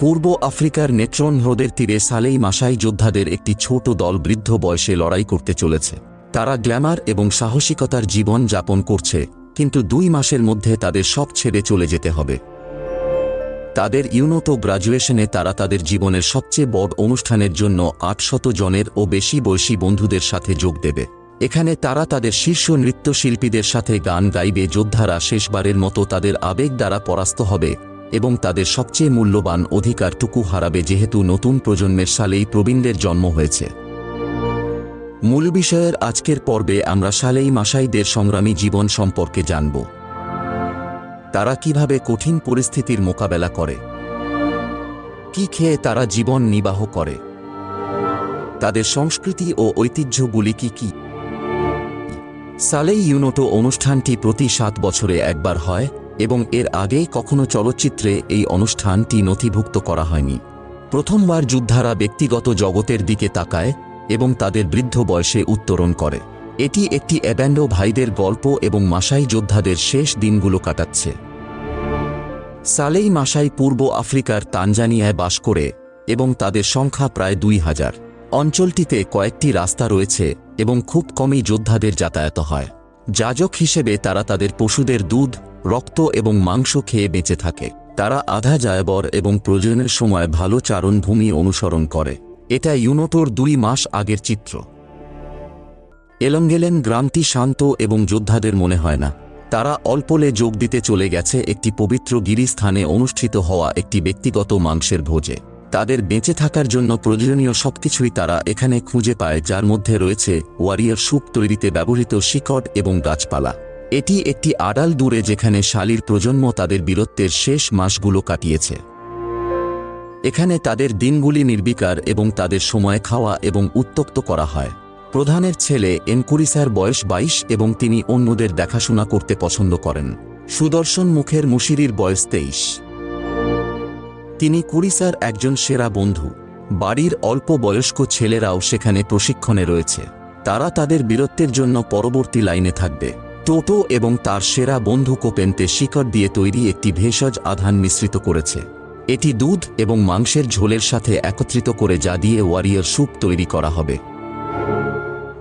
পূর্ব আফ্রিকার নেট্রন হ্রদের তীরে সালেই মাসাই যোদ্ধাদের একটি ছোট দল বৃদ্ধ বয়সে লড়াই করতে চলেছে। তারা গ্ল্যামার এবং সাহসিকতার জীবন যাপন করছে, কিন্তু দুই মাসের মধ্যে তাদের সব ছেড়ে চলে যেতে হবে। তাদের ইউনোটো গ্রাজুয়েশনে তারা তাদের জীবনের সবচেয়ে বড় অনুষ্ঠানের জন্য আটশত জনের ও বেশি বয়সী বন্ধুদের সাথে যোগ দেবে। এখানে তারা তাদের শীর্ষ নৃত্যশিল্পীদের সাথে গান গাইবে, যোদ্ধারা শেষবারের মতো তাদের আবেগ দ্বারা পরাস্ত হবে। এবং তাদের সবচেয়ে মূল্যবান অধিকারটুকু হারাবে যেহেতু নতুন প্রজন্মের সালেই প্রবীণদের জন্ম হয়েছে। মূল বিষয়ের আজকের পর্বে আমরা সালেই মাসাইদের সংগ্রামী জীবন সম্পর্কে জানব। তারা কীভাবে কঠিন পরিস্থিতির মোকাবেলা করে? কি খেয়ে তারা জীবন নির্বাহ করে? তাদের সংস্কৃতি ও ঐতিহ্যগুলি কি কি? সালেই ইউনোটো অনুষ্ঠানটি প্রতি সাত বছরে একবার হয়। এবং এর আগে কখনো চলচ্চিত্রে এই অনুষ্ঠানটি নথিভুক্ত করা হয়নি। প্রথমবার যুদ্ধারা ব্যক্তিগত জগতের দিকে তাকায় এবং তাদের বৃদ্ধ বয়সে উত্তরণ করে। এটি একটি অ্যাব্যান্ডো ভাইদের গল্প এবং মাসাই যোদ্ধাদের শেষ দিনগুলো কাটাচ্ছে। সালেই মাসাই পূর্ব আফ্রিকার তানজানিয়ায় বাস করে এবং তাদের সংখ্যা প্রায় দুই হাজার। অঞ্চলটিতে কয়েকটি রাস্তা রয়েছে এবং খুব কমই যোদ্ধাদের যাতায়াত হয়। যাজক হিসেবে তারা তাদের পশুদের দুধ রক্ত এবং মাংস খেয়ে বেঁচে থাকে। তারা আধা জায়বর এবং প্রয়োজনের সময় ভালো চারণভূমি অনুসরণ করে। এটা ইউনোটোর দুই মাস আগের চিত্র। এলঙ্গেলেন গ্রামটি শান্ত এবং যোদ্ধাদের মনে হয় না। তারা অল্পলে যোগ দিতে চলে গেছে একটি পবিত্র গিরিস্থানে অনুষ্ঠিত হওয়া একটি ব্যক্তিগত মাংসের ভোজে। তাদের বেঁচে থাকার জন্য প্রয়োজনীয় সবকিছুই তারা এখানে খুঁজে পায়, যার মধ্যে রয়েছে ওয়ারিয়ার স্যুপ তৈরিতে ব্যবহৃত শিকড় এবং গাছপালা। এটি একটি আড়াল দূরে যেখানে শালির প্রজন্ম তাদের বীরত্বের শেষ মাসগুলো কাটিয়েছে। এখানে তাদের দিনগুলি নির্বিকার এবং তাদের সময় খাওয়া এবং উত্তক্ত করা হয়। প্রধানের ছেলে এনকুরিসার বয়স বাইশ এবং তিনি অন্যদের দেখাশোনা করতে পছন্দ করেন। সুদর্শন মুখের মুশিরির বয়স তেইশ। তিনি কুরিসার একজন সেরা বন্ধু। বাড়ির অল্প বয়স্ক ছেলেরাও সেখানে প্রশিক্ষণে রয়েছে। তারা তাদের বীরত্বের জন্য পরবর্তী লাইনে থাকবে। টোটো এবং তার সেরা বন্ধু কোপেন্তে শিকড় দিয়ে তৈরি একটি ভেষজ আধান মিশ্রিত করেছে। এটি দুধ এবং মাংসের ঝোলের সাথে একত্রিত করে যা দিয়ে ওয়ারিয়র স্যুপ তৈরি করা হবে।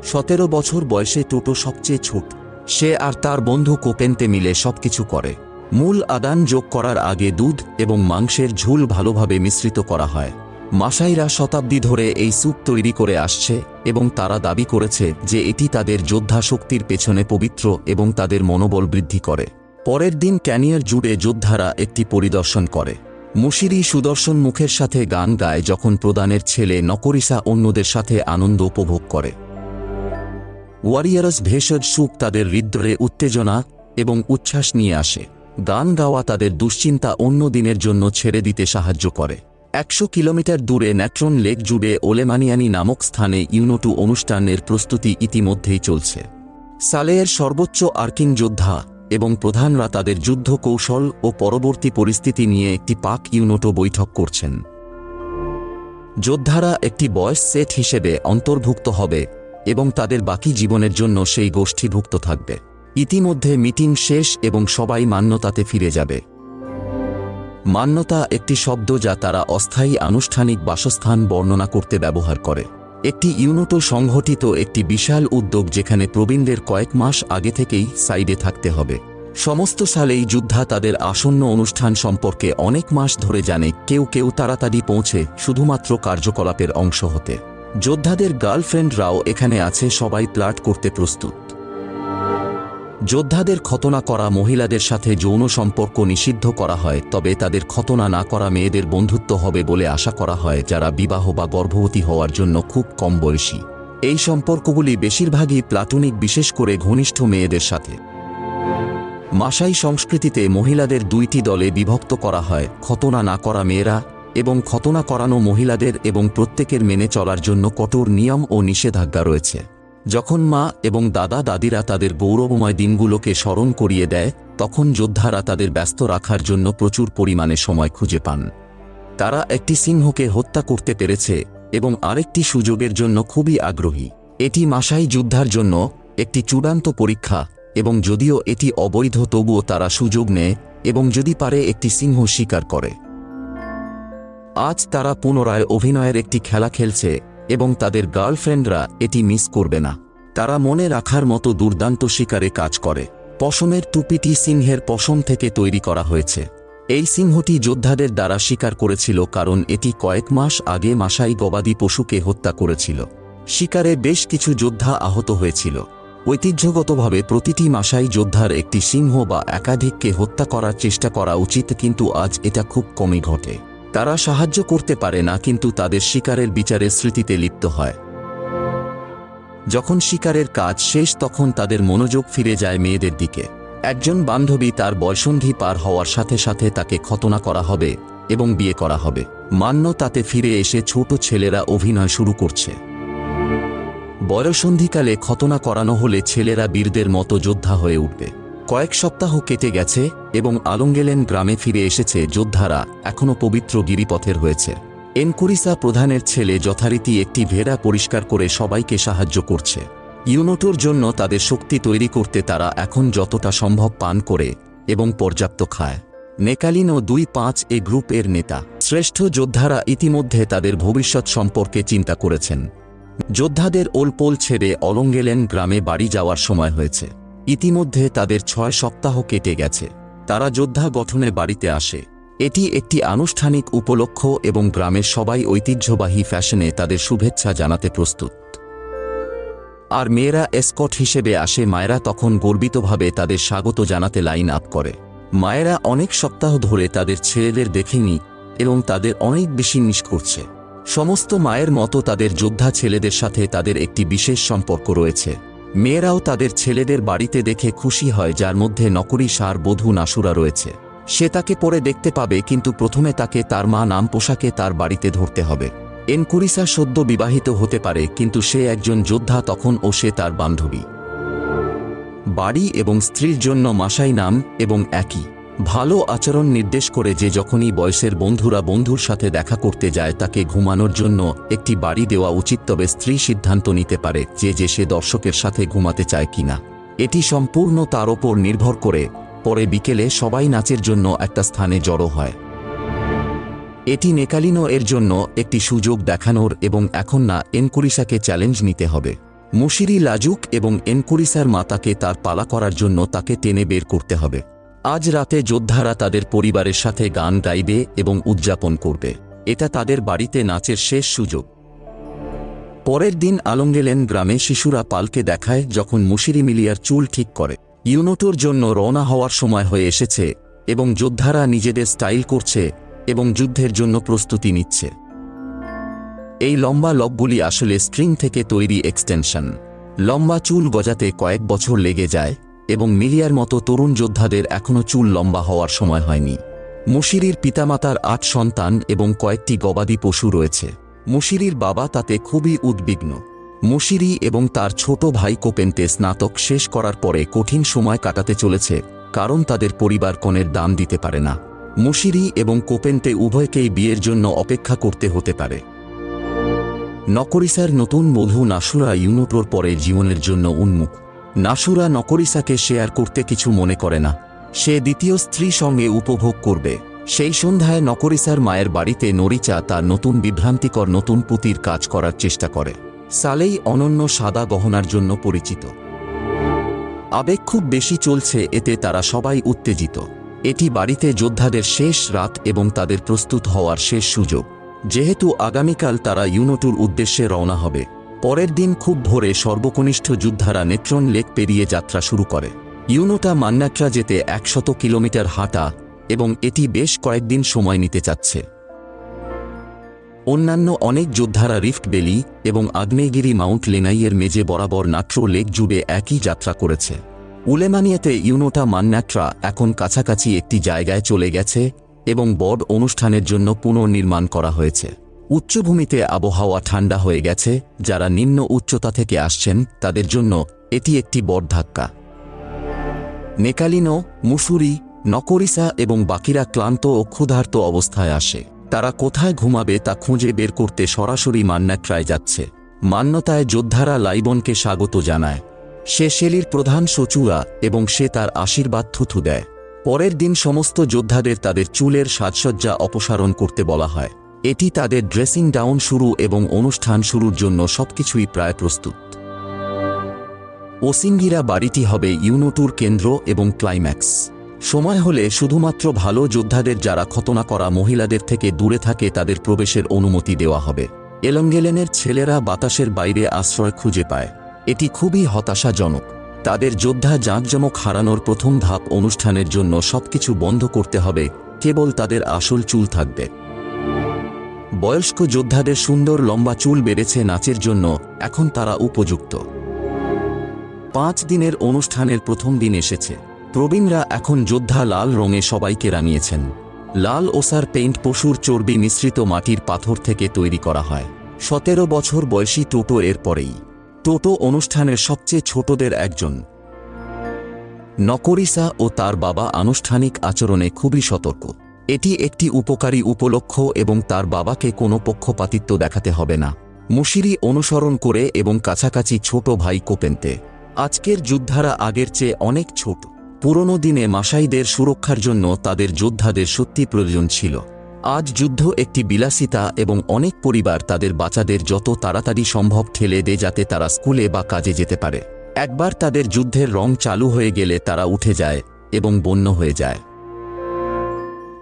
সতেরো বছর বয়সে টোটো সবচেয়ে ছোট। সে আর তার বন্ধু কোপেন্তে মিলে সবকিছু করে। মূল আদান যোগ করার আগে দুধ এবং মাংসের ঝুল ভালোভাবে মিশ্রিত করা হয়। মাসাইরা শতাব্দী ধরে এই স্যুপ তৈরি করে আসছে এবং তারা দাবি করেছে যে এটি তাদের যোদ্ধা শক্তির পেছনে পবিত্র এবং তাদের মনোবল বৃদ্ধি করে। পরের দিন ক্যানিয়ার জুড়ে যোদ্ধারা একটি পরিদর্শন করে। মুশিরি সুদর্শন মুখের সাথে গান গায় যখন প্রদানের ছেলে নকরিসা অন্যদের সাথে আনন্দ উপভোগ করে। ওয়ারিয়ারস ভেষজ সুখ তাদের হৃদয়ে উত্তেজনা এবং উচ্ছ্বাস নিয়ে আসে। গান গাওয়া তাদের দুশ্চিন্তা অন্য দিনের জন্য ছেড়ে দিতে সাহায্য করে। একশো কিলোমিটার দূরে ন্যাট্রন লেক জুড়ে ওলেমানিয়ানি নামক স্থানে ইউনোটু অনুষ্ঠানের প্রস্তুতি ইতিমধ্যেই চলছে। সালেয়ের সর্বোচ্চ আর্কিং যোদ্ধা এবং প্রধানরা তাদের যুদ্ধ কৌশল ও পরবর্তী পরিস্থিতি নিয়ে একটি পাক ইউনোটো বৈঠক করছেন। যোদ্ধারা একটি বয়স সেট হিসেবে অন্তর্ভুক্ত হবে এবং তাদের বাকি জীবনের জন্য সেই গোষ্ঠীভুক্ত থাকবে। ইতিমধ্যে মিটিং শেষ এবং সবাই মান্যতাতে ফিরে যাবে। মান্যতা একটি শব্দ যা তারা অস্থায়ী আনুষ্ঠানিক বাসস্থান বর্ণনা করতে ব্যবহার করে। একটি ইউনোটো সংঘটিত একটি বিশাল উদ্যোগ যেখানে প্রবীণদের কয়েক মাস আগে থেকেই সাইডে থাকতে হবে। সমস্ত সালেই যোদ্ধা তাদের আসন্ন অনুষ্ঠান সম্পর্কে অনেক মাস ধরে জানে, কেউ কেউ তাড়াতাড়ি পৌঁছে শুধুমাত্র কার্যকলাপের অংশ হতে। যোদ্ধাদের গার্লফ্রেন্ডরাও এখানে আছে, সবাই প্লাট করতে প্রস্তুত। যোদ্ধাদের খতনা করা, মহিলাদের সাথে যৌন সম্পর্ক নিষিদ্ধ করা হয়, তবে তাদের খতনা না করা মেয়েদের বন্ধুত্ব হবে বলে আশা করা হয়, যারা বিবাহ বা গর্ভবতী হওয়ার জন্য খুব কম বয়সী। এই সম্পর্কগুলি বেশিরভাগই প্লাটুনিক, বিশেষ করে ঘনিষ্ঠ মেয়েদের সাথে। মাসাই সংস্কৃতিতে মহিলাদের দুইটি দলে বিভক্ত করা হয়, খতনা না করা মেয়েরা এবং খতনা করানো মহিলাদের এবং প্রত্যেকের মেনে চলার জন্য কঠোর নিয়ম ও নিষেধাজ্ঞা রয়েছে। যখন মা এবং দাদা দাদিরা তাদের গৌরবময় দিনগুলোকে স্মরণ করিয়ে দেয়, তখন যোদ্ধারা তাদের ব্যস্ত রাখার জন্য প্রচুর পরিমাণে সময় খুঁজে পান। তারা একটি সিংহকে হত্যা করতে পেরেছে এবং আরেকটি সুযোগের জন্য খুবই আগ্রহী। এটি মাসাই যুদ্ধার জন্য একটি চূড়ান্ত পরীক্ষা এবং যদিও এটি অবৈধ, তবুও তারা সুযোগ নেয় এবং যদি পারে একটি সিংহ শিকার করে। আজ তারা পুনরায় অভিনয়ের একটি খেলা খেলছে এবং তাদের গার্লফ্রেন্ডরা এটি মিস করবে না। তারা মনে রাখার মতো দুর্দান্ত শিকারে কাজ করে। পশমের টুপিটি সিংহের পশম থেকে তৈরি করা হয়েছে। এই সিংহটি যোদ্ধাদের দ্বারা শিকার করেছিল কারণ এটি কয়েক মাস আগে মাসাই গবাদি পশুকে হত্যা করেছিল। শিকারে বেশ কিছু যোদ্ধা আহত হয়েছিল। ঐতিহ্যগতভাবে প্রতিটি মাসাই যোদ্ধার একটি সিংহ বা একাধিককে হত্যা করার চেষ্টা করা উচিত, কিন্তু আজ এটা খুব কমই ঘটে। তারা সাহায্য করতে পারে না, কিন্তু তাদের শিকারের বিচারের স্মৃতিতে লিপ্ত হয়। যখন শিকারের কাজ শেষ, তখন তাদের মনোযোগ ফিরে যায় মেয়েদের দিকে। একজন বান্ধবী তার বয়সন্ধি পার হওয়ার সাথে সাথে তাকে খতনা করা হবে এবং বিয়ে করা হবে। মান্য তাতে ফিরে এসে ছোট ছেলেরা অভিনয় শুরু করছে। বয়সন্ধিকালে খতনা করানো হলে ছেলেরা বীরদের মতো যোদ্ধা হয়ে উঠবে। কয়েক সপ্তাহ কেটে গেছে এবং আলঙ্গেলেন গ্রামে ফিরে এসেছে যোদ্ধারা এখনও পবিত্র গিরিপথের হয়েছে। এনকুরিসা প্রধানের ছেলে যথারীতি একটি ভেড়া পরিষ্কার করে সবাইকে সাহায্য করছে। ইউনোটোর জন্য তাদের শক্তি তৈরি করতে তারা এখন যতটা সম্ভব পান করে এবং পর্যাপ্ত খায়। নেকালিনো দুই পাঁচ এ গ্রুপের নেতা। শ্রেষ্ঠ যোদ্ধারা ইতিমধ্যে তাদের ভবিষ্যৎ সম্পর্কে চিন্তা করেছেন। যোদ্ধাদের ওলপোল ছেড়ে অলঙ্গেলেন গ্রামে বাড়ি যাওয়ার সময় হয়েছে। ইতিমধ্যে তাদের ছয় সপ্তাহ কেটে গেছে। তারা যোদ্ধা গঠনে বাড়িতে আসে। এটি একটি আনুষ্ঠানিক উপলক্ষ এবং গ্রামের সবাই ঐতিহ্যবাহী ফ্যাশনে তাদের শুভেচ্ছা জানাতে প্রস্তুত। আর মেয়েরা এসকট হিসেবে আসে, মায়েরা তখন গর্বিতভাবে তাদের স্বাগত জানাতে লাইন আপ করে। মায়েরা অনেক সপ্তাহ ধরে তাদের ছেলেদের দেখেনি এবং তাদের অনেক বেশি মিস করছে। সমস্ত মায়ের মতো তাদের যোদ্ধা ছেলেদের সাথে তাদের একটি বিশেষ সম্পর্ক রয়েছে। মেয়েরাও তাদের ছেলেদের বাড়িতে দেখে খুশি হয় যার মধ্যে নকরি সার বধূ নাসুরা রয়েছে। সে তাকে পরে দেখতে পাবে, কিন্তু প্রথমে তাকে তার মা নাম পোশাকে তার বাড়িতে ধরতে হবে। এনকুরিসা সদ্য বিবাহিত হতে পারে, কিন্তু সে একজন যোদ্ধা তখন ও সে তার বান্ধবী। বাড়ি এবং স্ত্রীর জন্য মাসাই নাম এবং একই। ভালো আচরণ নির্দেশ করে যে যখনই বয়সের বন্ধুরা বন্ধুর সাথে দেখা করতে যায়, তাকে ঘুমানোর জন্য একটি বাড়ি দেওয়া উচিত, তবে স্ত্রী সিদ্ধান্ত নিতে পারে যে যে সে দর্শকের সাথে ঘুমাতে চায় কিনা। এটি সম্পূর্ণ তার ওপর নির্ভর করে। পরে বিকেলে সবাই নাচের জন্য একটা স্থানে জড়ো হয়। এটি নেকালিনো এর জন্য একটি সুযোগ দেখানোর এবং এখন না, এনকুরিসাকে চ্যালেঞ্জ নিতে হবে। মুশিরি লাজুক এবং এনকুরিসার মাতাকে তার পালা করার জন্য তাকে টেনে বের করতে হবে। আজ রাতে যোদ্ধারা তাদের পরিবারের সাথে গান গাইবে এবং উদযাপন করবে। এটা তাদের বাড়িতে নাচের শেষ সুযোগ। পরের দিন আলঙ্গেলেন গ্রামে শিশুরা পালকে দেখায় যখন মুশিরি মিলিয়ার চুল ঠিক করে। ইউনোটোর জন্য রওনা হওয়ার সময় হয়ে এসেছে এবং যোদ্ধারা নিজেদের স্টাইল করছে এবং যুদ্ধের জন্য প্রস্তুতি নিচ্ছে। এই লম্বা লবগুলি আসলে স্ট্রিং থেকে তৈরি এক্সটেনশন। লম্বা চুল গজাতে কয়েক বছর লেগে যায় এবং মিলিয়ার মতো তরুণ যোদ্ধাদের এখনও চুল লম্বা হওয়ার সময় হয়নি। মুশিরির পিতামাতার আট সন্তান এবং কয়েকটি গবাদি পশু রয়েছে। মুশিরির বাবা তাতে খুবই উদ্বিগ্ন। মুশিরি এবং তার ছোট ভাই কোপেন্তে স্নাতক শেষ করার পরে কঠিন সময় কাটাতে চলেছে, কারণ তাদের পরিবার কনের দাম দিতে পারে না। মুশিরি এবং কোপেন্তে উভয়কেই বিয়ের জন্য অপেক্ষা করতে হতে পারে। নকরিসার নতুন বধূ নাসুরা ইউনোটোর পরে জীবনের জন্য উন্মুখ। নাসুরা নকরিসাকে শেয়ার করতে কিছু মনে করে না। সে দ্বিতীয় স্ত্রী সঙ্গে উপভোগ করবে। সেই সন্ধ্যায় নকরিসার মায়ের বাড়িতে নরিচা তার নতুন বিভ্রান্তিকর নতুন পুতির কাজ করার চেষ্টা করে। সালেই অনন্য সাদা গহনার জন্য পরিচিত। আবেগ খুব বেশি চলছে, এতে তারা সবাই উত্তেজিত। এটি বাড়িতে যোদ্ধাদের শেষ রাত এবং তাদের প্রস্তুত হওয়ার শেষ সুযোগ। যেহেতু আগামীকাল তারা ইউনোটুর উদ্দেশ্যে রওনা হবে। পরের দিন খুব ভোরে সর্বকনিষ্ঠ যোদ্ধারা নেত্রন লেক পেরিয়ে যাত্রা শুরু করে। ইউনোটা মান্নাট্রা যেতে একশত কিলোমিটার হাঁটা এবং এটি বেশ কয়েকদিন সময় নিতে চাচ্ছে। অন্যান্য অনেক যোদ্ধারা রিফট বেলি এবং আগ্নেয়গিরি মাউন্ট লেনাইয়ের মেজে বরাবর নাট্রো লেক জুড়ে একই যাত্রা করেছে। উলেমানিয়াতে ইউনোটা মান্নাট্রা এখন কাছাকাছি একটি জায়গায় চলে গেছে এবং বড় অনুষ্ঠানের জন্য পুনর্নির্মাণ করা হয়েছে। উচ্চভূমিতে আবহাওয়া ঠান্ডা হয়ে গেছে, যারা নিম্ন উচ্চতা থেকে আসছেন, তাদের জন্য এটি একটি বড় ধাক্কা নেকালিনো, মুসুরি, নকরিসা এবং বাকিরা ক্লান্ত ও ক্ষুধার্ত অবস্থায় আসে। তারা কোথায় ঘুমাবে তা খুঁজে বের করতে সরাসরি মান্নাট্রায় যাচ্ছে। মান্যতায় যোদ্ধারা লাইবনকে স্বাগত জানায়। সে শেলির প্রধান সচুয়া এবং সে তার আশীর্বাদ থুথু দেয়। পরের দিন সমস্ত যোদ্ধাদের তাদের চুলের সাজসজ্জা অপসারণ করতে বলা হয়। এটি তাদের ড্রেসিং ডাউন শুরু এবং অনুষ্ঠান শুরুর জন্য সবকিছুই প্রায় প্রস্তুত। ওসিঙ্গিরা বাড়িটি হবে ইউনোটুর কেন্দ্র এবং ক্লাইম্যাক্স। সময় হলে শুধুমাত্র ভালো যোদ্ধাদের যারা খতনা করা মহিলাদের থেকে দূরে থাকে তাদের প্রবেশের অনুমতি দেওয়া হবে। এলঙ্গেলেনের ছেলেরা বাতাসের বাইরে আশ্রয় খুঁজে পায়। এটি খুবই হতাশাজনক। তাদের যোদ্ধা জাঁকজমক হারানোর প্রথম ধাপ অনুষ্ঠানের জন্য সবকিছু বন্ধ করতে হবে, কেবল তাদের আসল চুল থাকবে। বয়স্ক যোদ্ধাদের সুন্দর লম্বা চুল বেড়েছে নাচের জন্য এখন তারা উপযুক্ত। পাঁচ দিনের অনুষ্ঠানের প্রথম দিন এসেছে। প্রবীণরা এখন যোদ্ধা লাল রঙে সবাইকে রানিয়েছেন লাল ওসার পেইন্ট পশুর চর্বি মিশ্রিত মাটির পাথর থেকে তৈরি করা হয়। সতেরো বছর বয়সী টোটো এর পরেই। টোটো অনুষ্ঠানের সবচেয়ে ছোটদের একজন। নকরিসা ও তার বাবা আনুষ্ঠানিক আচরণে খুবই সতর্ক। এটি একটি উপকারী উপলক্ষ এবং তার বাবাকে কোনো পক্ষপাতিত্ব দেখাতে হবে না। মুশিরি অনুসরণ করে এবং কাছাকাছি ছোট ভাই কোপেনতে আজকের যোদ্ধারা আগের চেয়ে অনেক ছোট। পুরনো দিনে মাসাইদের সুরক্ষার জন্য তাদের যোদ্ধাদের সত্যি প্রয়োজন ছিল। আজ যুদ্ধ একটি বিলাসিতা এবং অনেক পরিবার তাদের বাচ্চাদের যত তাড়াতাড়ি সম্ভব ঠেলে দে যাতে তারা স্কুলে বা কাজে যেতে পারে। একবার তাদের যুদ্ধের রং চালু হয়ে গেলে তারা উঠে যায় এবং বন্য হয়ে যায়।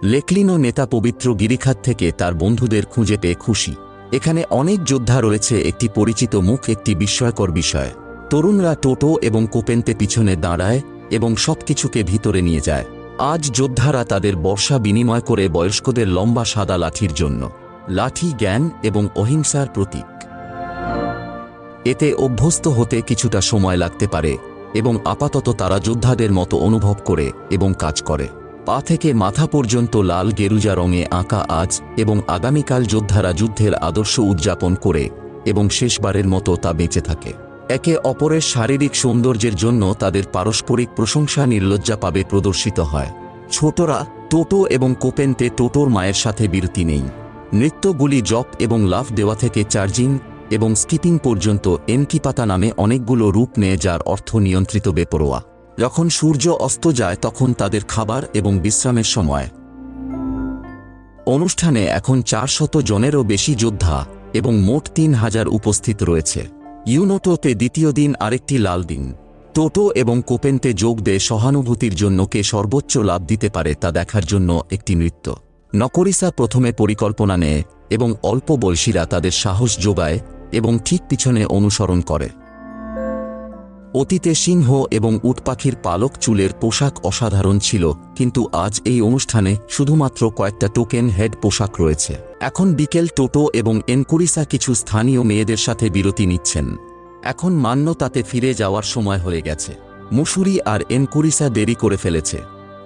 লেকলিনো নেতা পবিত্র গিরিখাত থেকে তার বন্ধুদের খুঁজে পেয়ে খুশি। এখানে অনেক যোদ্ধা রয়েছে, একটি পরিচিত মুখ, একটি বিস্ময়কর বিষয়। তরুণরা টোটো এবং কোপেনতে পিছনে দাঁড়ায় এবং সবকিছুকে ভিতরে নিয়ে যায়। আজ যোদ্ধারা তাদের বর্ষা বিনিময় করে বয়স্কদের লম্বা সাদা লাঠির জন্য। লাঠি জ্ঞান এবং অহিংসার প্রতীক। এতে অভ্যস্ত হতে কিছুটা সময় লাগতে পারে এবং আপাতত তারা যোদ্ধাদের মতো অনুভব করে এবং কাজ করে। পা থেকে মাথা পর্যন্ত লাল গেরুজা রঙে আঁকা আজ এবং আগামীকাল যোদ্ধারা যুদ্ধের আদর্শ উদযাপন করে এবং শেষবারের মতো তা বেঁচে থাকে। একে অপরের শারীরিক সৌন্দর্যের জন্য তাদের পারস্পরিক প্রশংসা নির্লজ্জাভাবে প্রদর্শিত হয়। ছোটরা টোটো এবং কোপেনতে টোটোর মায়ের সাথে বিরতি নেই। নৃত্যগুলি জপ এবং লাফ দেওয়া থেকে চার্জিং এবং স্কিপিং পর্যন্ত এনকিপাতা নামে অনেকগুলো রূপ নেয় যার অর্থ নিয়ন্ত্রিত বেপরোয়া। যখন সূর্য অস্ত যায় তখন তাদের খাবার এবং বিশ্রামের সময়। অনুষ্ঠানে এখন চারশত জনেরও বেশি যোদ্ধা এবং মোট তিন হাজার উপস্থিত রয়েছে। ইউনোটোতে দ্বিতীয় দিন আরেকটি লাল দিন। টোটো এবং কোপেনতে যোগ দেয় সহানুভূতির জন্য কে সর্বোচ্চ লাভ দিতে পারে তা দেখার জন্য একটি নৃত্য। নকরিসা প্রথমে পরিকল্পনা নেয় এবং অল্প বয়সীরা তাদের সাহস যোগায় এবং ঠিক পিছনে অনুসরণ করে। অতীতে সিংহ এবং উটপাখির পালক চুলের পোশাক অসাধারণ ছিল, কিন্তু আজ এই অনুষ্ঠানে শুধুমাত্র কয়েকটা টোকেন হেড পোশাক রয়েছে। এখন বিকেল টোটো এবং এনকুরিসা কিছু স্থানীয় মেয়েদের সাথে বিরতি নিচ্ছেন। এখন মান্য তাতে ফিরে যাওয়ার সময় হয়ে গেছে। মুসুরি আর এনকুরিসা দেরি করে ফেলেছে।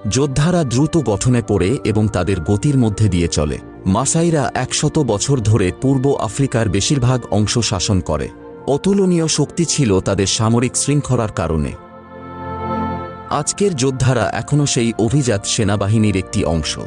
যোদ্ধারা দ্রুত গঠনে পড়ে এবং তাদের গতির মধ্যে দিয়ে চলে। মাসাইরা একশত বছর ধরে পূর্ব আফ্রিকার বেশিরভাগ অংশ শাসন করে। অতুলনীয় শক্তি ছিল তাদের সামরিক শৃঙ্খলার কারণে। আজকের যোদ্ধারা এখনও সেই অভিজাত সেনাবাহিনীর একটি অংশ।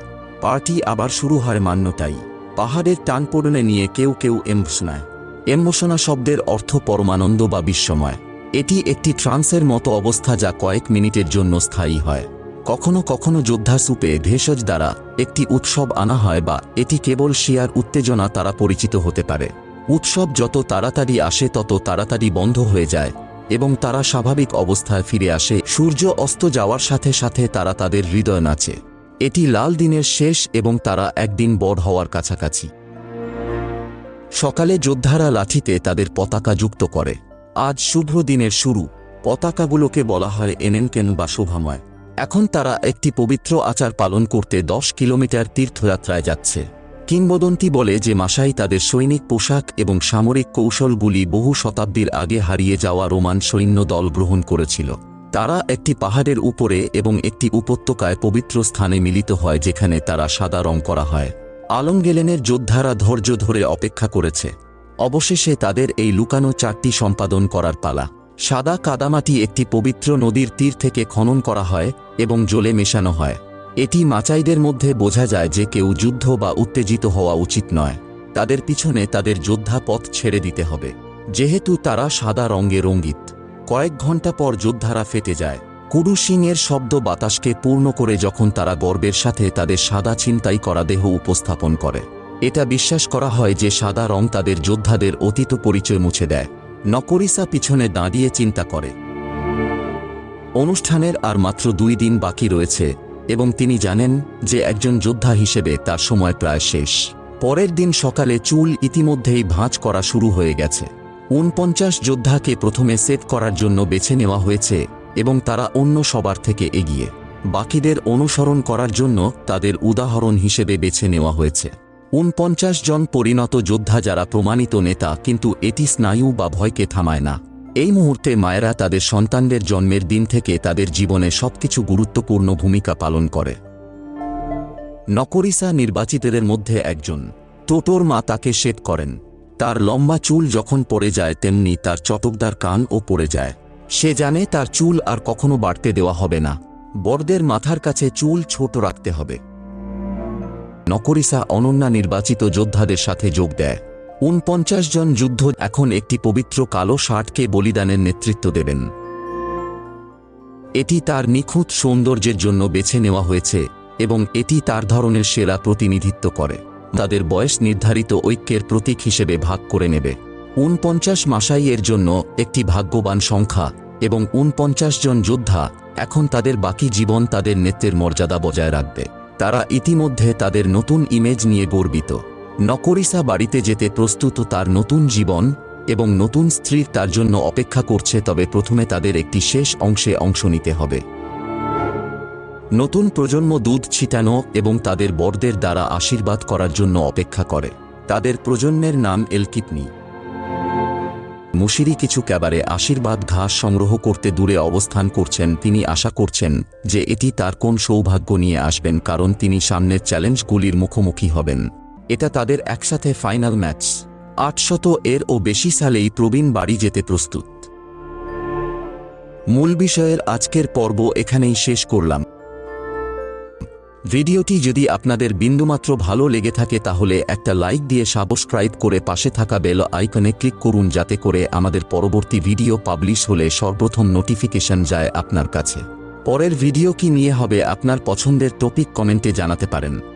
পার্টি আবার শুরু হয় মান্যতাই। পাহাড়ের টানপোড়নে নিয়ে কেউ কেউ এমসনায় এমোশনা শব্দের অর্থ পরমানন্দ বা বিস্ময় এটি একটি ট্রান্সের মতো অবস্থা যা কয়েক মিনিটের জন্য স্থায়ী হয়। কখনো কখনো যোদ্ধা সুপে ভেষজ দ্বারা একটি উৎসব আনা হয় বা এটি কেবল শিয়ার উত্তেজনা তারা পরিচিত হতে পারে। উৎসব যত তাড়াতাড়ি আসে তত তাড়াতাড়ি বন্ধ হয়ে যায়, এবং তারা স্বাভাবিক অবস্থায় ফিরে আসে। সূর্য অস্ত যাওয়ার সাথে সাথে তারা তাদের হৃদয় নাচে। এটি লাল দিনের শেষ এবং তারা একদিন বড় হওয়ার কাছাকাছি। সকালে যোদ্ধারা লাঠিতে তাদের পতাকা যুক্ত করে। আজ শুভ্র দিনের শুরু। পতাকাগুলোকে বলা হয় এনেনকেন বা শোভাময়। এখন তারা একটি পবিত্র আচার পালন করতে দশ কিলোমিটার তীর্থযাত্রায় যাচ্ছে। কিংবদন্তি বলে যে মাসাই তাদের সৈনিক পোশাক এবং সামরিক কৌশলগুলি বহু শতাব্দীর আগে হারিয়ে যাওয়া রোমান সৈন্য দল গ্রহণ করেছিল। তারা একটি পাহাড়ের উপরে এবং একটি উপত্যকায় পবিত্র স্থানে মিলিত হয় যেখানে তারা সাদা রং করা হয়। আলমগেলেনের যোদ্ধারা ধৈর্য ধরে অপেক্ষা করেছে। অবশেষে তাদের এই লুকানো চারটি সম্পাদন করার পালা। সাদা কাদামাটি একটি পবিত্র নদীর তীর থেকে খনন করা হয় এবং জলে মেশানো হয়। এটি মাচাইদের মধ্যে বোঝা যায় যে কেউ যুদ্ধ বা উত্তেজিত হওয়া উচিত নয়। তাদের পিছনে তাদের যোদ্ধা পথ ছেড়ে দিতে হবে। যেহেতু তারা সাদা রঙে রঙ্গিত কয়েক ঘণ্টা পর যোদ্ধারা ফেটে যায়। কুরু সিংয়ের শব্দ বাতাসকে পূর্ণ করে যখন তারা গর্বের সাথে তাদের সাদা ছিনতাই করা দেহ উপস্থাপন করে। এটা বিশ্বাস করা হয় যে সাদা রং তাদের যোদ্ধাদের অতীত পরিচয় মুছে দেয়। নকরিসা পিছনে দাঁড়িয়ে চিন্তা করে। অনুষ্ঠানের আর মাত্র দুই দিন বাকি রয়েছে। এবং তিনি জানেন যে একজন যোদ্ধা হিসেবে তার সময় প্রায় শেষ। পরের দিন সকালে চুল ইতিমধ্যেই ভাঁজ করা শুরু হয়ে গেছে। উনপঞ্চাশ যোদ্ধাকে প্রথমে সেট করার জন্য বেছে নেওয়া হয়েছে এবং তারা অন্য সবার থেকে এগিয়ে। বাকিদের অনুসরণ করার জন্য তাদের উদাহরণ হিসেবে বেছে নেওয়া হয়েছে। উনপঞ্চাশ জন পরিণত যোদ্ধা যারা প্রমাণিত নেতা, কিন্তু এটি স্নায়ু বা ভয়কে থামায় না। এই মুহূর্তে মায়েরা তাদের সন্তানদের জন্মের দিন থেকে তাদের জীবনে সবকিছু গুরুত্বপূর্ণ ভূমিকা পালন করে। নকরিসা নির্বাচিতদের মধ্যে একজন। টোটোর মা তাকে শেড করেন। তার লম্বা চুল যখন পড়ে যায়, তেমনি তার চটকদার কানও পড়ে যায়। সে জানে তার চুল আর কখনো বাড়তে দেওয়া হবে না। বড়দের মাথার কাছে চুল ছোট রাখতে হবে। নকরিসা অনন্যা নির্বাচিত যোদ্ধাদের সাথে যোগ দেয়। উনপঞ্চাশ জন যুদ্ধ এখন একটি পবিত্র কালো শার্টকে বলিদানের নেতৃত্ব দেবেন। এটি তার নিখুঁত সৌন্দর্যের জন্য বেছে নেওয়া হয়েছে এবং এটি তার ধরনের সেরা প্রতিনিধিত্ব করে। তাদের বয়স নির্ধারিত ঐক্যের প্রতীক হিসেবে ভাগ করে নেবে। উনপঞ্চাশ মাসাই এর জন্য একটি ভাগ্যবান সংখ্যা এবং উনপঞ্চাশ জন যোদ্ধা এখন তাদের বাকি জীবন তাদের নেত্রের মর্যাদা বজায় রাখবে। তারা ইতিমধ্যে তাদের নতুন ইমেজ নিয়ে গর্বিত। নকরিসা বাড়িতে যেতে প্রস্তুত তার নতুন জীবন এবং নতুন স্ত্রীর তার জন্য অপেক্ষা করছে তবে প্রথমে তাদের একটি শেষ অংশে অংশ নিতে হবে। নতুন প্রজন্ম দুধ ছিটানো এবং তাদের বরদের দ্বারা আশীর্বাদ করার জন্য অপেক্ষা করে। তাদের প্রজন্মের নাম এলকিপনি মুশিরি কিছু ক্যাবারে আশীর্বাদ ঘাস সংগ্রহ করতে দূরে অবস্থান করছেন। তিনি আশা করছেন যে এটি তার কোন সৌভাগ্য নিয়ে আসবেন, কারণ তিনি সামনের চ্যালেঞ্জগুলির মুখোমুখি হবেন। এটা তাদের একসাথে ফাইনাল ম্যাচ। আটশত এর ও বেশি সালেই প্রবীণ বাড়ি যেতে প্রস্তুত। মূল বিষয়ের আজকের পর্ব এখানেই শেষ করলাম। ভিডিওটি যদি আপনাদের বিন্দুমাত্র ভালো লেগে থাকে তাহলে একটা লাইক দিয়ে সাবস্ক্রাইব করে পাশে থাকা বেল আইকনে ক্লিক করুন যাতে করে আমাদের পরবর্তী ভিডিও পাবলিশ হলে সর্বপ্রথম নোটিফিকেশন যায় আপনার কাছে। পরের ভিডিও কি নিয়ে হবে আপনার পছন্দের টপিক কমেন্টে জানাতে পারেন।